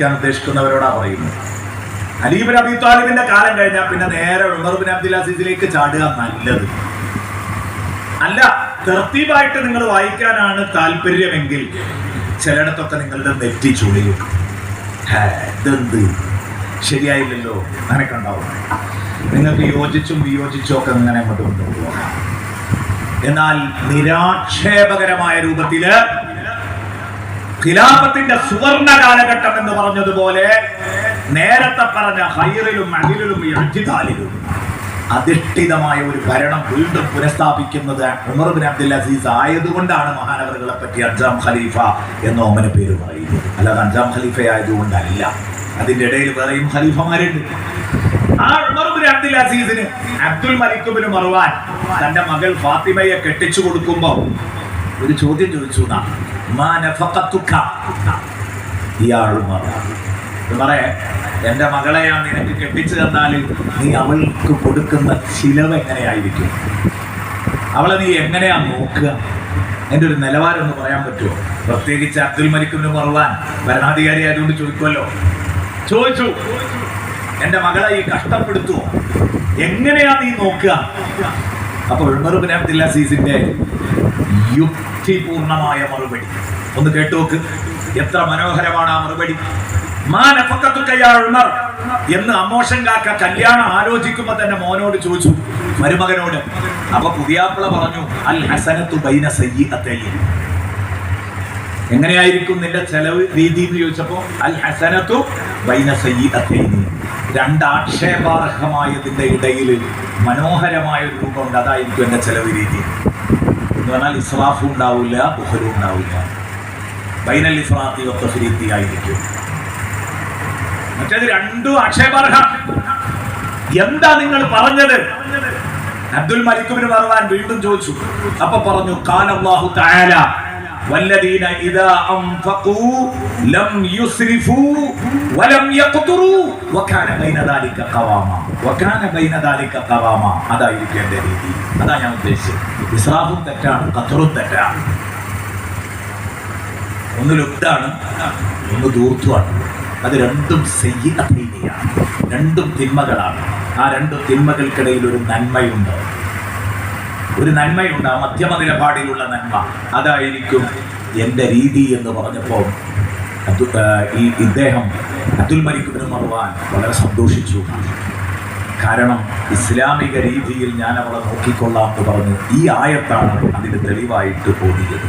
ക്കാൻ ഉദ്ദേശിക്കുന്നവരോടാ പറയുന്നത്. അലീബിൻ അബി താലിബിന്റെ കാലം കഴിഞ്ഞാൽ പിന്നെ നേരെ ഉമർ ബിൻ അബ്ദുൽ അസീസിലേക്ക് ചാടുക നല്ലത്. അല്ല തെർത്തീബായിട്ട് നിങ്ങൾ വായിക്കാനാണ് താല്പര്യമെങ്കിൽ ചിലയിടത്തൊക്കെ നിങ്ങളുടെ നെറ്റി ചുളിയും ഇതെന്ത്? ശരിയായില്ലല്ലോ അങ്ങനെയൊക്കെ ഉണ്ടാവും. നിങ്ങൾക്ക് യോജിച്ചും വിയോജിച്ചും ഒക്കെ ഇങ്ങനെ അങ്ങോട്ട് കൊണ്ടുപോകാം. എന്നാൽ നിരാക്ഷേപകരമായ രൂപത്തിൽ ഖിലാഫത്തിന്റെ സുവർണ കാലഘട്ടം എന്ന് പറഞ്ഞതുപോലെ നേരത്തെ പറഞ്ഞ ഹൈറിലും അഖിലും എഴുതിതാലിലും അധിഷ്ഠിതമായ ഒരു ഭരണം വീണ്ടും പുനഃസ്ഥാപിക്കുന്നത് ഉമർ ബിൻ അബ്ദുൽ അസീസ് ആയതുകൊണ്ടാണ് മഹാനവറുകളെ പറ്റി അഞ്ചാം ഖലീഫ എന്ന ഓമന പേര് പറയുന്നത്. അല്ലാതെ അഞ്ചാം ഖലീഫ ആയതുകൊണ്ടല്ല. അതിന്റെ ഇടയിൽ വേറെയും ഖലീഫമാരുണ്ട്. ആ ഉമർ ബിൻ അബ്ദുൽ അസീസിന് അബ്ദുൽ മലിക്കുബിന് മറുവാൻ തന്റെ മകൾ ഫാത്തിമയെ കെട്ടിച്ചു കൊടുക്കുമ്പോ ഒരു ചോദ്യം ചോദിച്ചു? ഇയാൾ ഉമർ. ഉമറേ എന്റെ മകളെ നിനക്ക് കെട്ടിച്ചു തന്നാൽ നീ അവൾക്ക് കൊടുക്കുന്ന ചിലവ് എങ്ങനെയായിരിക്കും? അവളെ നീ എങ്ങനെയാ നോക്കുക? എന്റെ ഒരു നിലവാരം ഒന്ന് പറയാൻ പറ്റുമോ? പ്രത്യേകിച്ച് അബ്ദുൽ മലിക്കിന് മറവാൻ ഭരണാധികാരി ആയതുകൊണ്ട് ചോദിക്കുമല്ലോ. ചോദിച്ചു. എന്റെ മകളെ ഈ കഷ്ടപ്പെടുത്തുമോ? എങ്ങനെയാ നീ നോക്കുക? അപ്പോൾ ഉമർ സീസിന്റെ യുക്തിപൂർണമായ മറുപടി. ഒന്ന് കേട്ടു നോക്ക് എത്ര മനോഹരമാണ് ആ മറുപടി. എന്ന് അമോഷൻ കാക്ക കല്യാണം ആലോചിക്കുമ്പോ തന്നെ മോനോട് ചോദിച്ചു. മരുമകനോട്. അപ്പൊ പുതിയാപ്പിള പറഞ്ഞു അൽ ഹസനത്തു ബൈന സയ്യിഅത്തൈൻ എങ്ങനെയായിരിക്കും നിന്റെ ചെലവ് രീതി എന്ന് ചോദിച്ചപ്പോ അൽ ഹസനത്തു ബൈന സയ്യിഅത്തൈനി രണ്ട് ആക്ഷേപാർഹമായതിന്റെ ഇടയിൽ മനോഹരമായ ഒരു രൂപമുണ്ട്. അതായിരിക്കും എന്റെ ചെലവ് രീതി. എന്ന് പറഞ്ഞാൽ ഇസ്രാഫും ഉണ്ടാവില്ല ബുഹലും ഉണ്ടാവില്ല. ബൈനൽ ഇസ്രാത്തി ഒത്തഫിരീത്തി ആയിരിക്കും. മറ്റേത് രണ്ടും ആക്ഷേപാർഹ എന്താ നിങ്ങൾ പറഞ്ഞത്? അബ്ദുൽ മലിക്കുബിന് മറവാൻ വീണ്ടും ചോദിച്ചു. അപ്പൊ പറഞ്ഞു കാലല്ലാഹു തആല والذين إذا أنفقوا لم يسرفوا ولم يقتروا وكان بين ذلك قواما وكان بين ذلك قواما അതായിരിക്കും എൻ്റെ രീതി അതാ ഞാൻ ഉദ്ദേശിച്ചത് ഇസ്രാഫും തെറ്റാണ് ഖത്തറും തെറ്റാണ് ഒന്ന് ലുബ്ധാണ് ഒന്ന് ദൂർത്തുമാണ് അത് രണ്ടും സയ്യിഅത്തീനിയാണ് രണ്ടും തിന്മകളാണ് ആ രണ്ട് തിന്മകൾക്കിടയിൽ ഒരു നന്മയുണ്ട് ഒരു നന്മയുണ്ട് ആ മധ്യമ നിലപാടിലുള്ള നന്മ. അതായിരിക്കും എന്റെ രീതി എന്ന് പറഞ്ഞപ്പോൾ ഈ ഇദ്ദേഹം അബ്ദുൽ മലിക്കുബിന് മറുവാൻ വളരെ സന്തോഷിച്ചു. കാരണം ഇസ്ലാമിക രീതിയിൽ ഞാൻ അവളെ നോക്കിക്കൊള്ളാം എന്ന് പറഞ്ഞ് ഈ ആയത്താണ് അതിന് തെളിവായിട്ട് ഓടിയത്.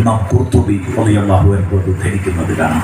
ഇമാം കുർത്തുബി അള്ളാഹു എന്നോട് ഉദ്ധരിക്കുന്നത് കാണാം.